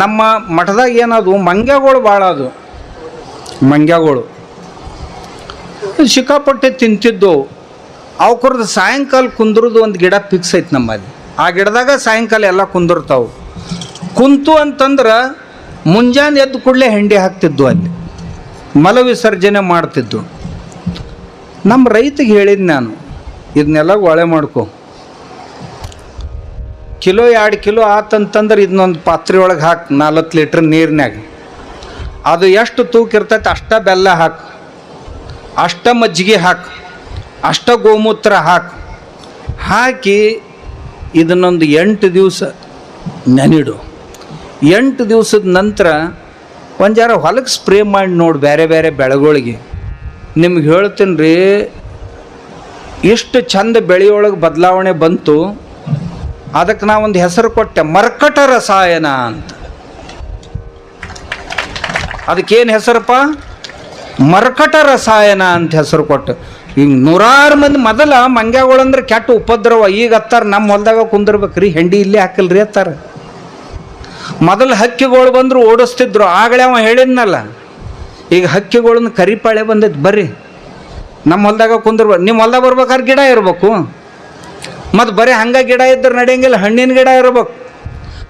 ನಮ್ಮ ಮಠದಾಗ ಏನದು ಮಂಗ್ಯಗಳು ಭಾಳ ಅದು ಮಂಗ್ಯಗಳು. ಸಿಕ್ಕಾಪಟ್ಟೆ ತಿಂತಿದ್ದು ಅವಕ್ರದ್ದು ಸಾಯಂಕಾಲ ಕುಂದ್ರದ್ದು ಒಂದು ಗಿಡ ಫಿಕ್ಸ್ ಐತೆ ನಮ್ಮಲ್ಲಿ. ಆ ಗಿಡದಾಗ ಸಾಯಂಕಾಲ ಎಲ್ಲ ಕುಂದಿರ್ತಾವೆ. ಕುಂತು ಅಂತಂದ್ರೆ ಮುಂಜಾನೆ ಎದ್ದು ಕೂಡಲೇ ಹೆಂಡಿ ಹಾಕ್ತಿದ್ದು ಅಲ್ಲಿ. ಮಲ ವಿಸರ್ಜನೆ ಮಾಡ್ತಿದ್ದು ನಮ್ಮ ರೈತಿಗೆ ಹೇಳಿದ್ದು ನಾನು, ಇದನ್ನೆಲ್ಲ ಒಳೆ ಮಾಡ್ಕೊ. ಕಿಲೋ ಎರಡು ಕಿಲೋ ಆತಂತಂದ್ರೆ ಇದನ್ನೊಂದು ಪಾತ್ರೆ ಒಳಗೆ ಹಾಕಿ ನಲ್ವತ್ತು ಲೀಟ್ರ್ ನೀರಿನಾಗ ಅದು ಎಷ್ಟು ತೂಕ ಇರ್ತೈತೆ ಅಷ್ಟ ಬೆಲ್ಲ ಹಾಕು. ಅಷ್ಟ ಮಜ್ಜಿಗೆ ಹಾಕು. ಅಷ್ಟ ಗೋಮೂತ್ರ ಹಾಕು. ಹಾಕಿ ಇದನ್ನೊಂದು ಎಂಟು ದಿವಸ ನೆನಿಡು. ಎಂಟು ದಿವಸದ ನಂತರ ಒಂದು ಜರ ಹೊಲಕ್ಕೆ ಸ್ಪ್ರೇ ಮಾಡಿ ನೋಡಿ ಬೇರೆ ಬೇರೆ ಬೆಳೆಗಳಿಗೆ. ನಿಮ್ಗೆ ಹೇಳ್ತೀನಿ ರೀ ಎಷ್ಟು ಚಂದ ಬೆಳೆಯೊಳಗೆ ಬದಲಾವಣೆ ಬಂತು ಅದಕ್ಕೆ ನಾವೊಂದು ಹೆಸರು ಕೊಟ್ಟೆ, ಮರ್ಕಟ ರಸಾಯನ ಅಂತ. ಅದಕ್ಕೇನು ಹೆಸರಪ್ಪ? ಮರ್ಕಟ ರಸಾಯನ ಅಂತ ಹೆಸರು ಕೊಟ್ಟು. ಈಗ ನೂರಾರು ಮಂದಿ ಮೊದಲ ಮಂಗ್ಯಾಗಳಂದ್ರೆ ಕೆಟ್ಟ ಉಪದ್ರವ, ಈಗ ಹತ್ತಾರ ನಮ್ಮ ಹೊಲ್ದಾಗ ಕುಂದಿರ್ಬೇಕ್ರಿ, ಹೆಂಡಿ ಇಲ್ಲೇ ಹಾಕಲ್ರಿ ಹತ್ತಾರ. ಮೊದಲು ಹಕ್ಕಿಗಳು ಬಂದ್ರು ಓಡಿಸ್ತಿದ್ರು, ಆಗಲೇ ಅವ ಹೇಳಿದ್ನಲ್ಲ. ಈಗ ಹಕ್ಕಿಗಳನ್ನ ಕರಿಪಾಳೆ ಬಂದೈತೆ, ಬರ್ರಿ. ನಮ್ಮ ಹೊಲ್ದಾಗ ಕುಂದಿರ್ಬೇಕು ನಿಮ್ಮ ಹೊಲ್ದಾಗ ಬರ್ಬೇಕಾದ್ರೆ ಗಿಡ ಇರ್ಬೇಕು. ಮತ್ತು ಬರೀ ಹಂಗೆ ಗಿಡ ಇದ್ರೆ ನಡೆಯಂಗಿಲ್ಲ, ಹಣ್ಣಿನ ಗಿಡ ಇರ್ಬೇಕು.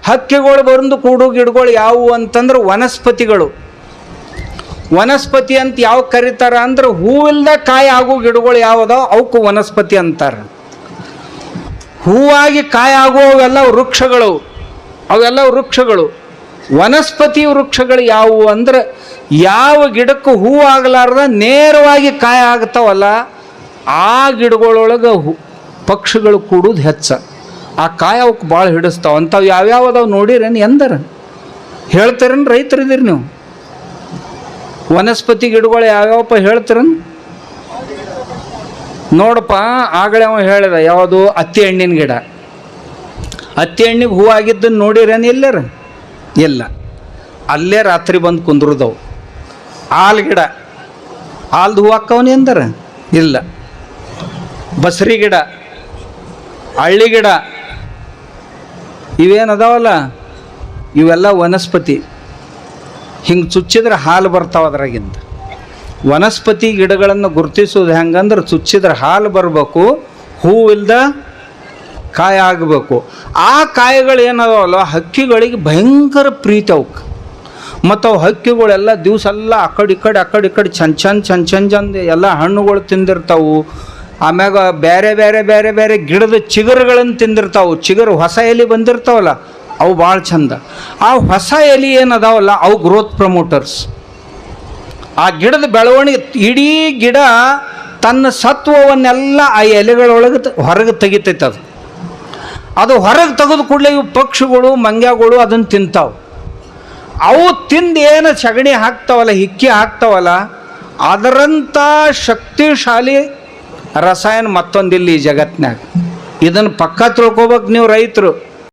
ಹಕ್ಕಿಗಳು ಬಂದು ಕೂಡು ಗಿಡಗಳು ಯಾವುವು ಅಂತಂದ್ರೆ ವನಸ್ಪತಿಗಳು. ವನಸ್ಪತಿ ಅಂತ ಯಾವ ಕರೀತಾರ ಅಂದ್ರೆ ಹೂವಿಲ್ದ ಕಾಯಿ ಆಗೋ ಗಿಡಗಳು ಯಾವುದೋ ಅವಕ್ಕೂ ವನಸ್ಪತಿ ಅಂತಾರೆ. ಹೂವಾಗಿ ಕಾಯಿ ಆಗುವವೆಲ್ಲ ವೃಕ್ಷಗಳು. ಅವೆಲ್ಲ ವೃಕ್ಷಗಳು. ವನಸ್ಪತಿ ವೃಕ್ಷಗಳು ಯಾವುವು ಅಂದ್ರೆ ಯಾವ ಗಿಡಕ್ಕೂ ಹೂವು ಆಗಲಾರ್ದ, ನೇರವಾಗಿ ಕಾಯಿ ಆಗ್ತಾವಲ್ಲ, ಆ ಗಿಡಗಳೊಳಗೆ ಪಕ್ಷಿಗಳು ಕೂಡುದು ಹೆಚ್ಚ. ಆ ಕಾಯಿ ಅವಕ್ಕೆ ಭಾಳ ಹಿಡಿಸ್ತಾವ. ಅಂಥವು ಯಾವ್ಯಾವ ಅದಾವೆ ನೋಡಿರೇನು ಎಂದರ. ಹೇಳ್ತಾರೇನು ರೈತರಿದ್ದೀರಿ ನೀವು? ವನಸ್ಪತಿ ಗಿಡಗಳು ಯಾವ್ಯಾವಪ್ಪ ಹೇಳ್ತೀರನ್? ನೋಡಪ್ಪ, ಆಗಲೇ ಅವ ಹೇಳಿದ, ಯಾವುದು? ಅತ್ತಿ ಹಣ್ಣಿನ ಗಿಡ. ಅತ್ತಿ ಹಣ್ಣಿಗೆ ಹೂ ಆಗಿದ್ದನ್ನು ನೋಡಿರೇನು ಎಲ್ಲರ? ಇಲ್ಲ. ಅಲ್ಲೇ ರಾತ್ರಿ ಬಂದು ಕುಂದ್ರದವು. ಹಾಲು ಗಿಡ. ಹಾಲ್ದು ಹೂ ಹಾಕವನಿ ಎಂದರ? ಇಲ್ಲ. ಬಸರಿ ಗಿಡ. ಹಳ್ಳಿ ಗಿಡ. ಇವೇನು ಅದಾವಲ್ಲ? ಇವೆಲ್ಲ ವನಸ್ಪತಿ. ಹಿಂಗೆ ಚುಚ್ಚಿದ್ರೆ ಹಾಲು ಬರ್ತಾವ ಅದ್ರಾಗಿಂದ. ವನಸ್ಪತಿ ಗಿಡಗಳನ್ನು ಗುರುತಿಸೋದು ಹೆಂಗಂದ್ರೆ ಚುಚ್ಚಿದ್ರೆ ಹಾಲು ಬರಬೇಕು ಹೂವಿಲ್ದ ಕಾಯ ಆಗಬೇಕು. ಆ ಕಾಯಿಗಳು ಏನದಾವಲ್ಲ, ಹಕ್ಕಿಗಳಿಗೆ ಭಯಂಕರ ಪ್ರೀತಿ ಅವಕ್ಕೆ ಮತ್ತು ಅವು ಹಕ್ಕಿಗಳೆಲ್ಲ ದಿವಸ ಎಲ್ಲ ಆ ಕಡೆ ಈ ಕಡೆ ಆ ಕಡೆ ಚಂದ ಚಂದ ಚಂದ ಚಂದ ಎಲ್ಲ ಹಣ್ಣುಗಳು ತಿಂದಿರ್ತಾವು. ಆಮ್ಯಾಗ ಬೇರೆ ಬೇರೆ ಬೇರೆ ಬೇರೆ ಗಿಡದ ಚಿಗುರುಗಳನ್ನು ತಿಂದಿರ್ತಾವೆ. ಚಿಗುರು ಹೊಸ ಎಲೆ ಬಂದಿರ್ತಾವಲ್ಲ, ಅವು ಭಾಳ ಚಂದ. ಆ ಹೊಸ ಎಲೆ ಏನದಾವಲ್ಲ, ಅವು ಗ್ರೋತ್ ಪ್ರಮೋಟರ್ಸ್ ಆ ಗಿಡದ ಬೆಳವಣಿಗೆ, ಇಡೀ ಗಿಡ ತನ್ನ ಸತ್ವವನ್ನೆಲ್ಲ ಆ ಎಲೆಗಳೊಳಗೆ ಹೊರಗೆ ತೆಗಿತೈತೆ ಅದು. ಅದು ಹೊರಗೆ ತೆಗೆದು ಕೂಡಲೇ ಇವು ಪಕ್ಷಿಗಳು, ಮಂಗ್ಯಗಳು ಅದನ್ನು ತಿಂತಾವೆ. ಅವು ತಿಂದು ಏನು ಸಗಣಿ ಹಾಕ್ತಾವಲ್ಲ, ಹಿಕ್ಕಿ ಹಾಕ್ತಾವಲ್ಲ ಅದರಂಥ ಶಕ್ತಿಶಾಲಿ ರಸಾಯನ ಮತ್ತೊಂದಿಲ್ಲ ಈ ಜಗತ್ನಾಗ ಇದನ್ನು ಪಕ್ಕ ತಿಳ್ಕೊಬೇಕು ನೀವು ರೈತರು.